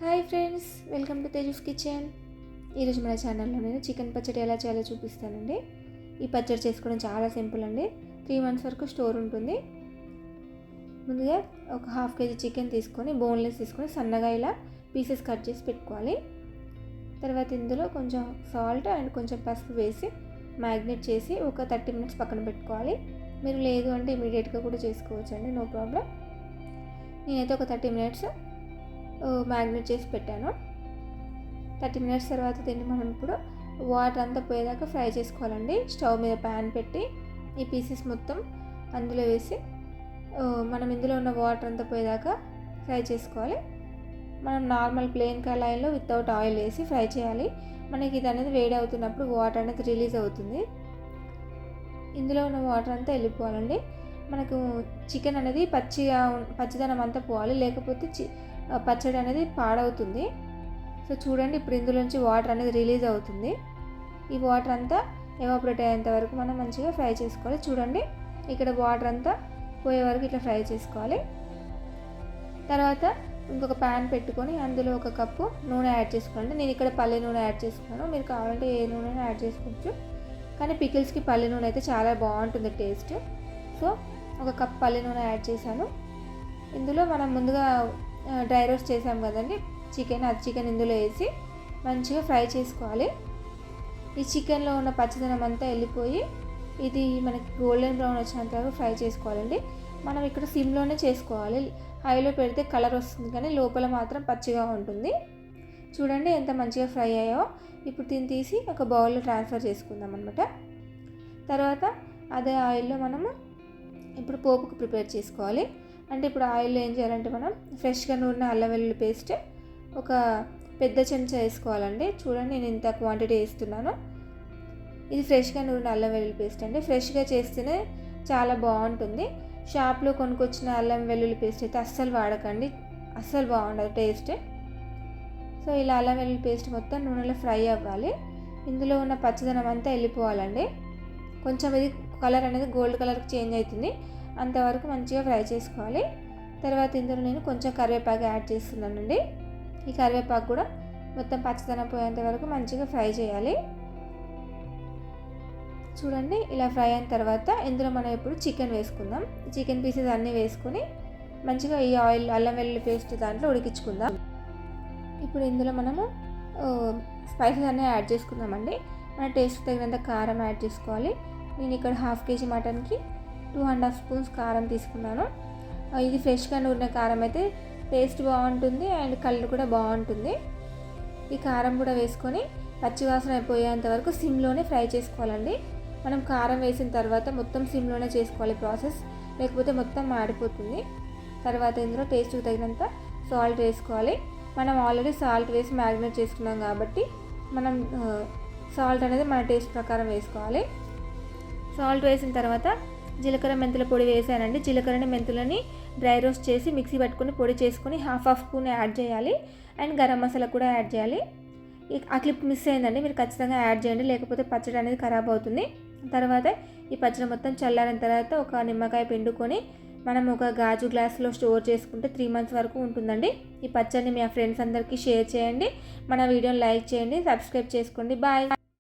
Hi friends welcome to Tejas kitchen. ఈరోజు మన ఛానల్లో నేను చికెన్ పచ్చడి ఎలా చేయాలో చూపిస్తానండి. ఈ పచ్చడి చేసుకోవడం చాలా సింపుల్ అండి. త్రీ మంత్స్ వరకు స్టోర్ ఉంటుంది. ముందుగా ఒక హాఫ్ కేజీ చికెన్ తీసుకొని బోన్లెస్ తీసుకొని సన్నగా ఇలా పీసెస్ కట్ చేసి పెట్టుకోవాలి. తర్వాత ఇందులో కొంచెం సాల్ట్ అండ్ కొంచెం పసుపు వేసి మ్యాగ్నేట్ చేసి ఒక థర్టీ మినిట్స్ పక్కన పెట్టుకోవాలి. మీరు లేదు అంటే ఇమీడియట్గా కూడా చేసుకోవచ్చు అండి నో ప్రాబ్లం. నేనైతే ఒక థర్టీ మినిట్స్ మ్యాగ్నేట్ చేసి పెట్టాను. థర్టీ మినిట్స్ తర్వాత దీన్ని మనం ఇప్పుడు వాటర్ అంతా పోయేదాకా ఫ్రై చేసుకోవాలండి. స్టవ్ మీద ప్యాన్ పెట్టి ఈ పీసెస్ మొత్తం అందులో వేసి మనం ఇందులో ఉన్న వాటర్ అంతా పోయేదాకా ఫ్రై చేసుకోవాలి. మనం నార్మల్ ప్లెయిన్ కళాయిలో వితౌట్ ఆయిల్ వేసి ఫ్రై చేయాలి. మనకి ఇది అనేది వేడి అవుతున్నప్పుడు వాటర్ అనేది రిలీజ్ అవుతుంది. ఇందులో ఉన్న వాటర్ అంతా వెళ్ళిపోవాలండి. మనకు చికెన్ అనేది పచ్చిగా పచ్చిదనం అంతా పోవాలి. లేకపోతే చి పచ్చడి అనేది పాడవుతుంది. సో చూడండి ఇప్పుడు ఇందులోంచి వాటర్ అనేది రిలీజ్ అవుతుంది. ఈ వాటర్ అంతా ఎవాపరేట్ అయ్యేంత వరకు మనం మంచిగా ఫ్రై చేసుకోవాలి. చూడండి ఇక్కడ వాటర్ అంతా పోయే వరకు ఇట్లా ఫ్రై చేసుకోవాలి. తర్వాత ఇంకొక ప్యాన్ పెట్టుకొని అందులో ఒక కప్పు నూనె యాడ్ చేసుకోండి. నేను ఇక్కడ పల్లె నూనె యాడ్ చేసుకున్నాను మీరు కావాలంటే ఏ నూనె యాడ్ చేసుకోవచ్చు. కానీ పికిల్స్కి పల్లె నూనె అయితే చాలా బాగుంటుంది టేస్ట్. సో ఒక కప్ పల్లె నూనె యాడ్ చేశాను. ఇందులో మనం ముందుగా డ్రై రోస్ట్ చేసాం కదండి. చికెన్ అది చికెన్ ఇందులో వేసి మంచిగా ఫ్రై చేసుకోవాలి. ఈ చికెన్లో ఉన్న పచ్చదనం అంతా వెళ్ళిపోయి ఇది మనకి గోల్డెన్ బ్రౌన్ వచ్చినంత వరకు ఫ్రై చేసుకోవాలండి. మనం ఇక్కడ సిమ్లోనే చేసుకోవాలి. హైలో పెడితే కలర్ వస్తుంది కానీ లోపల మాత్రం పచ్చిగా ఉంటుంది. చూడండి ఎంత మంచిగా ఫ్రై అయ్యాయో. ఇప్పుడు దీన్ని తీసి ఒక బౌల్లో ట్రాన్స్ఫర్ చేసుకుందాం అనమాట తర్వాత అదే ఆయిల్లో మనము ఇప్పుడు పోపుకు ప్రిపేర్ చేసుకోవాలి. అంటే ఇప్పుడు ఆయిల్లో ఏం చేయాలంటే మనం ఫ్రెష్గా నూరిన అల్లం వెల్లుల్లి పేస్ట్ ఒక పెద్ద చెంచా వేసుకోవాలండి. చూడండి నేను ఇంత క్వాంటిటీ వేస్తున్నాను. ఇది ఫ్రెష్గా నూరిన అల్లం వెల్లుల్లి పేస్ట్ అండి. ఫ్రెష్గా చేస్తేనే చాలా బాగుంటుంది. షాప్లో కొనుక్కొచ్చిన అల్లం వెల్లుల్లి పేస్ట్ అయితే అస్సలు వాడకండి. అస్సలు బాగుండదు టేస్ట్. సో ఇలా అల్లం వెల్లుల్లి పేస్ట్ మొత్తం నూనెలో ఫ్రై అవ్వాలి. ఇందులో ఉన్న పచ్చదనం అంతా వెళ్ళిపోవాలండి. కొంచెం ఇది కలర్ అనేది గోల్డ్ కలర్కి చేంజ్ అవుతుంది. అంతవరకు మంచిగా ఫ్రై చేసుకోవాలి. తర్వాత ఇందులో నేను కొంచెం కరివేపాకు యాడ్ చేస్తున్నానండి. ఈ కరివేపాకు కూడా మొత్తం పచ్చదనం పోయేంత వరకు మంచిగా ఫ్రై చేయాలి. చూడండి ఇలా ఫ్రై అయిన తర్వాత ఇందులో మనం ఇప్పుడు చికెన్ వేసుకుందాం. చికెన్ పీసెస్ అన్నీ వేసుకొని మంచిగా ఈ ఆయిల్ అల్లం వెల్లుల్లి పేస్ట్ దాంట్లో ఉడికించుకుందాం. ఇప్పుడు ఇందులో మనము స్పైసెస్ అన్నీ యాడ్ చేసుకుందామండి. మన టేస్ట్ తగినంత కారం యాడ్ చేసుకోవాలి. నేను ఇక్కడ హాఫ్ కేజీ మటన్కి టూ అండ్ హాఫ్ స్పూన్స్ కారం తీసుకున్నాను. ఇది ఫ్రెష్గా నూరిన కారం అయితే టేస్ట్ బాగుంటుంది అండ్ కలర్ కూడా బాగుంటుంది. ఈ కారం కూడా వేసుకొని పచ్చివాసన అయిపోయేంత వరకు సిమ్లోనే ఫ్రై చేసుకోవాలండి. మనం కారం వేసిన తర్వాత మొత్తం సిమ్లోనే చేసుకోవాలి ప్రాసెస్ లేకపోతే మొత్తం మాడిపోతుంది. తర్వాత ఇందులో టేస్ట్కి తగినంత సాల్ట్ వేసుకోవాలి. మనం ఆల్రెడీ సాల్ట్ వేసి మ్యారినేట్ చేసుకున్నాం కాబట్టి మనం సాల్ట్ అనేది మన టేస్ట్ ప్రకారం వేసుకోవాలి. సాల్ట్ వేసిన తర్వాత జీలకర్ర మెంతుల పొడి వేసానండి. జీలకర్రని మెంతులని డ్రై రోస్ట్ చేసి మిక్సీ పట్టుకొని పొడి చేసుకొని హాఫ్ హాఫ్ స్పూన్ యాడ్ చేయాలి. అండ్ గరం మసాలా కూడా యాడ్ చేయాలి. ఆ క్లిప్ మిస్ అయిందండి. మీరు ఖచ్చితంగా యాడ్ చేయండి. లేకపోతే పచ్చడి అనేది ఖరాబ్ అవుతుంది. తర్వాత ఈ పచ్చడి మొత్తం చల్లారిన తర్వాత ఒక నిమ్మకాయ పిండుకొని మనం ఒక గాజు గ్లాస్లో స్టోర్ చేసుకుంటే త్రీ మంత్స్ వరకు ఉంటుందండి. ఈ పచ్చడిని మీ ఫ్రెండ్స్ అందరికీ షేర్ చేయండి. మన వీడియోని లైక్ చేయండి. సబ్స్క్రైబ్ చేసుకోండి. బాయ్.